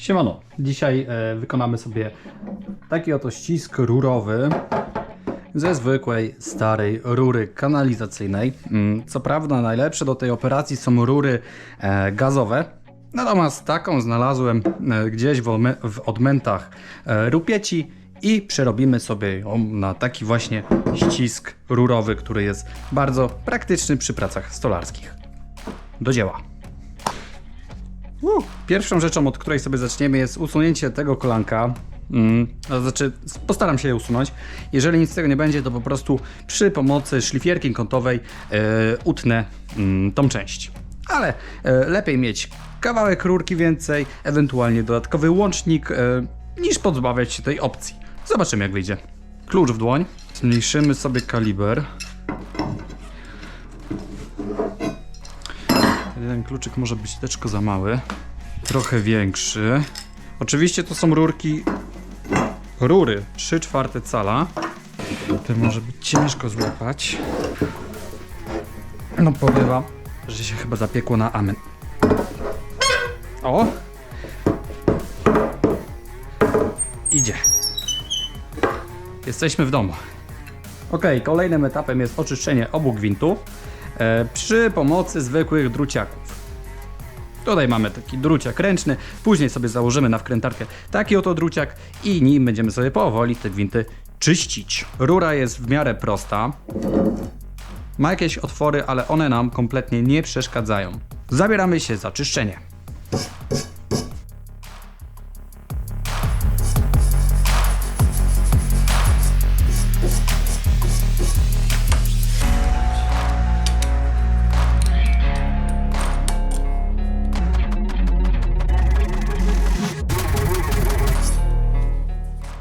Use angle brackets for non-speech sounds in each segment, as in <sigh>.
Siemano, dzisiaj e, wykonamy sobie taki oto ścisk rurowy ze zwykłej, starej rury kanalizacyjnej. Mm, Co prawda najlepsze do tej operacji są rury e, gazowe, natomiast taką znalazłem e, gdzieś w, w odmętach e, rupieci i przerobimy sobie ją na taki właśnie ścisk rurowy, który jest bardzo praktyczny przy pracach stolarskich. Do dzieła! Pierwszą rzeczą, od której sobie zaczniemy, jest usunięcie tego kolanka. Mm, to znaczy, postaram się je usunąć. Jeżeli nic z tego nie będzie, to po prostu przy pomocy szlifierki kątowej e, utnę mm, tą część. Ale e, lepiej mieć kawałek rurki więcej, ewentualnie dodatkowy łącznik, e, niż pozbawiać się tej opcji. Zobaczymy, jak wyjdzie. Klucz w dłoń. Zmniejszymy sobie kaliber. Ten kluczyk może być teczko za mały. Trochę większy. Oczywiście to są rurki. Rury 3 czwarte cala. To może być ciężko złapać. No powiem wam, że się chyba zapiekło na amen. O! Idzie. Jesteśmy w domu. Ok, kolejnym etapem jest oczyszczenie obu gwintów e, przy pomocy zwykłych druciaków. Tutaj mamy taki druciak ręczny, później sobie założymy na wkrętarkę taki oto druciak i nim będziemy sobie powoli te gwinty czyścić. Rura jest w miarę prosta, ma jakieś otwory, ale one nam kompletnie nie przeszkadzają. Zabieramy się za czyszczenie.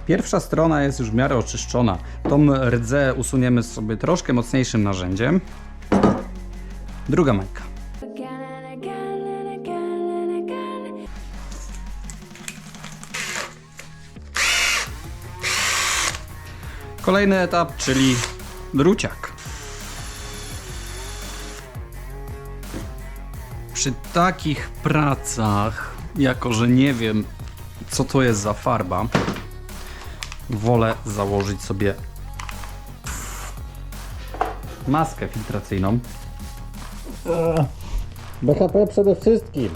Pierwsza strona jest już w miarę oczyszczona. Tą rdzę usuniemy sobie troszkę mocniejszym narzędziem. Druga again. Kolejny etap, czyli druciak. Przy takich pracach, jako że nie wiem, co to jest za farba, wolę założyć sobie maskę filtracyjną. BHP przede wszystkim.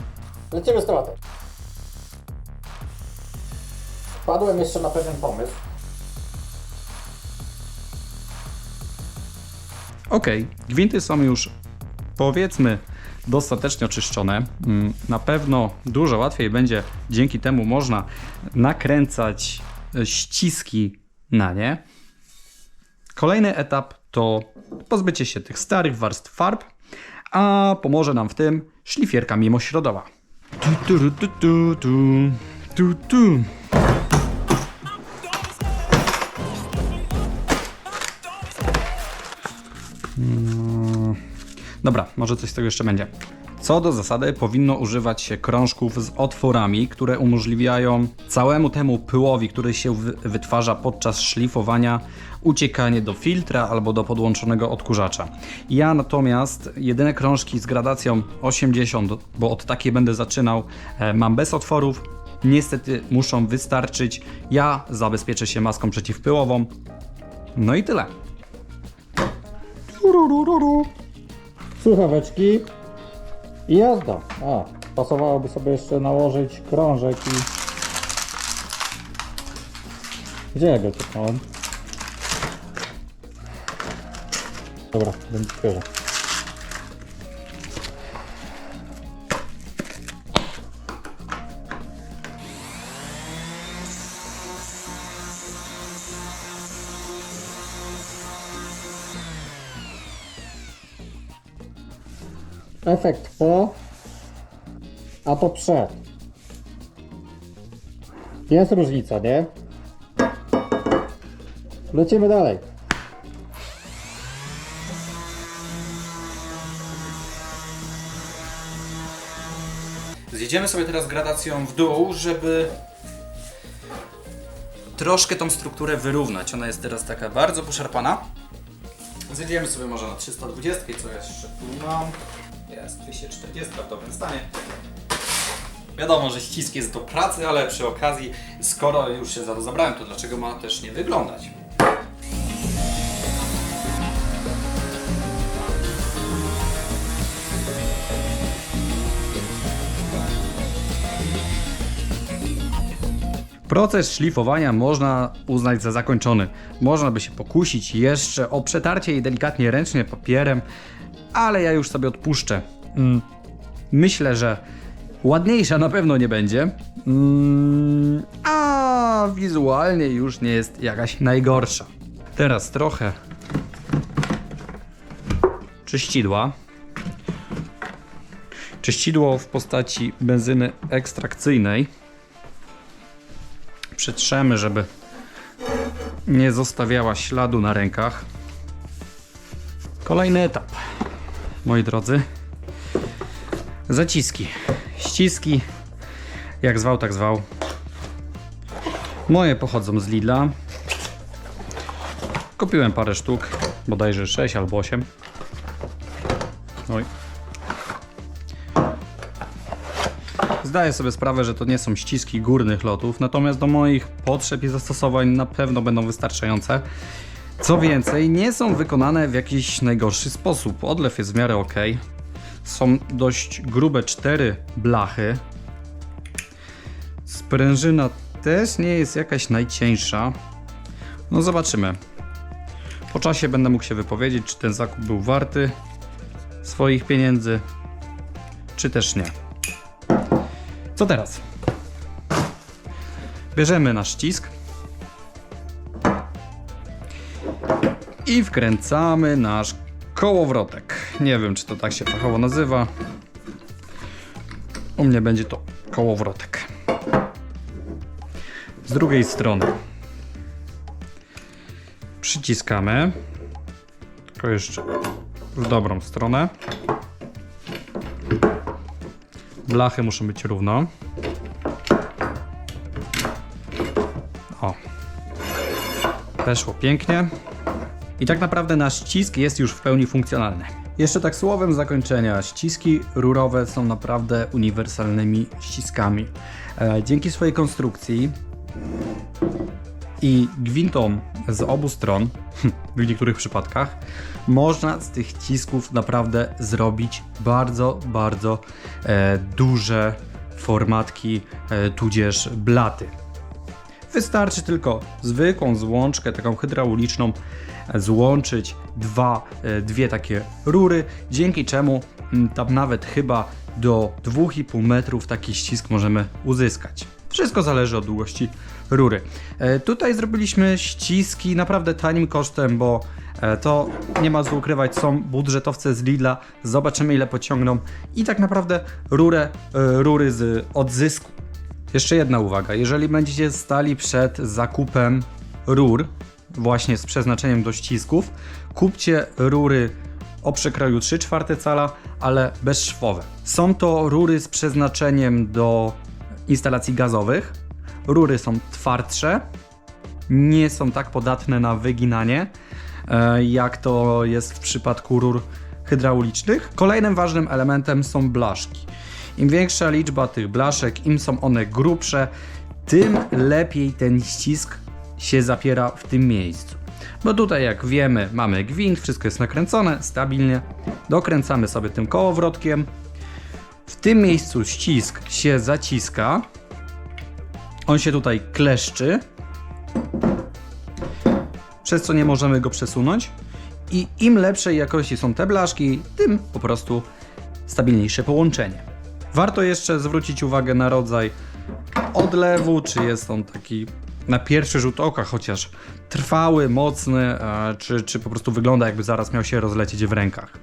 Lecimy z tematem. Wpadłem jeszcze na pewien pomysł. Ok, gwinty są już powiedzmy dostatecznie oczyszczone. Mm, Na pewno dużo łatwiej będzie dzięki temu można nakręcać ściski na nie. Kolejny etap to pozbycie się tych starych warstw farb, a pomoże nam w tym szlifierka mimośrodowa. Tu, tu, tu, tu, tu, tu, tu. Dobra, może coś z tego jeszcze będzie. Co do zasady, powinno używać się krążków z otworami, które umożliwiają całemu temu pyłowi, który się wy- wytwarza podczas szlifowania, uciekanie do filtra albo do podłączonego odkurzacza. Ja natomiast jedyne krążki z gradacją 80, bo od takiej będę zaczynał, e, mam bez otworów. Niestety muszą wystarczyć. Ja zabezpieczę się maską przeciwpyłową. No i tyle. Słuchaweczki i jazda. A, pasowałoby sobie jeszcze nałożyć krążek i... Gdzie ja go czekałem? Dobra, będzie świeżo. Efekt po, a to przed. Jest różnica, nie? Lecimy dalej. Zjedziemy sobie teraz gradacją w dół, żeby troszkę tą strukturę wyrównać. Ona jest teraz taka bardzo poszarpana. Zjedziemy sobie może na 320, co jeszcze tu mam. Jest 240 w dobrym stanie. Wiadomo, że ścisk jest do pracy, ale przy okazji, skoro już się za to zabrałem, to dlaczego ma też nie wyglądać? Proces szlifowania można uznać za zakończony. Można by się pokusić jeszcze o przetarcie jej delikatnie ręcznie papierem, ale ja już sobie odpuszczę. Mm, Myślę, że ładniejsza na pewno nie będzie, mm, a wizualnie już nie jest jakaś najgorsza. Teraz trochę czyścidła. Czyścidło w postaci benzyny ekstrakcyjnej przetrzemy, żeby nie zostawiała śladu na rękach. Kolejny etap, moi drodzy. Zaciski, ściski, jak zwał, tak zwał. Moje pochodzą z Lidla. Kupiłem parę sztuk, bodajże 6 albo 8. Oj. Zdaję sobie sprawę, że to nie są ściski górnych lotów, natomiast do moich potrzeb i zastosowań na pewno będą wystarczające. Co więcej, nie są wykonane w jakiś najgorszy sposób. Odlew jest w miarę ok. Są dość grube cztery blachy. Sprężyna też nie jest jakaś najcieńsza. No zobaczymy. Po czasie będę mógł się wypowiedzieć, czy ten zakup był warty swoich pieniędzy, czy też nie. Co teraz? Bierzemy nasz ścisk i wkręcamy nasz kołowrotek. Nie wiem, czy to tak się fachowo nazywa. U mnie będzie to kołowrotek. Z drugiej strony przyciskamy, tylko jeszcze w dobrą stronę. Blachy muszą być równo. Weszło pięknie. I tak naprawdę nasz ścisk jest już w pełni funkcjonalny. Jeszcze tak słowem zakończenia. Ściski rurowe są naprawdę uniwersalnymi ściskami. E, dzięki swojej konstrukcji i gwintom z obu stron, <laughs> w niektórych przypadkach, można z tych cisków naprawdę zrobić bardzo, bardzo e, duże formatki, e, tudzież blaty. Wystarczy tylko zwykłą złączkę, taką hydrauliczną, złączyć dwa, e, dwie takie rury, dzięki czemu mm, tam nawet chyba do 2,5 metrów taki ścisk możemy uzyskać. Wszystko zależy od długości rury. E, Tutaj zrobiliśmy ściski naprawdę tanim kosztem, bo e, to nie ma co ukrywać, są budżetowce z Lidla, zobaczymy ile pociągną i tak naprawdę rurę, rury z odzysku. Jeszcze jedna uwaga, jeżeli będziecie stali przed zakupem rur, właśnie z przeznaczeniem do ścisków, kupcie rury o przekroju 3 czwarte cala, ale bezszwowe. Są to rury z przeznaczeniem do instalacji gazowych. Rury są twardsze, nie są tak podatne na wyginanie, e, jak to jest w przypadku rur hydraulicznych. Kolejnym ważnym elementem są blaszki. Im większa liczba tych blaszek, im są one grubsze, tym lepiej ten ścisk się zapiera w tym miejscu. Bo tutaj, jak wiemy, mamy gwint, wszystko jest nakręcone stabilnie. Dokręcamy sobie tym kołowrotkiem. W tym miejscu ścisk się zaciska. On się tutaj kleszczy, przez co nie możemy go przesunąć. I im lepszej jakości są te blaszki, tym po prostu stabilniejsze połączenie. Warto jeszcze zwrócić uwagę na rodzaj odlewu, czy jest on taki na pierwszy rzut oka, chociaż trwały, mocny, czy, czy po prostu wygląda jakby zaraz miał się rozlecieć w rękach.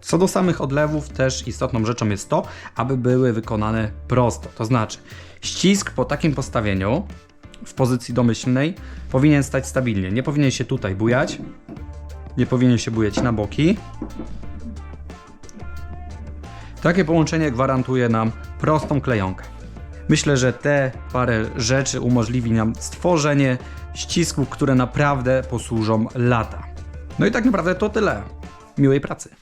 Co do samych odlewów, też istotną rzeczą jest to, aby były wykonane prosto. To znaczy, ścisk po takim postawieniu w pozycji domyślnej powinien stać stabilnie. Nie powinien się tutaj bujać, nie powinien się bujać na boki. Takie połączenie gwarantuje nam prostą klejonkę. Myślę, że te parę rzeczy umożliwi nam stworzenie ścisków, które naprawdę posłużą lata. No i tak naprawdę to tyle. Miłej pracy.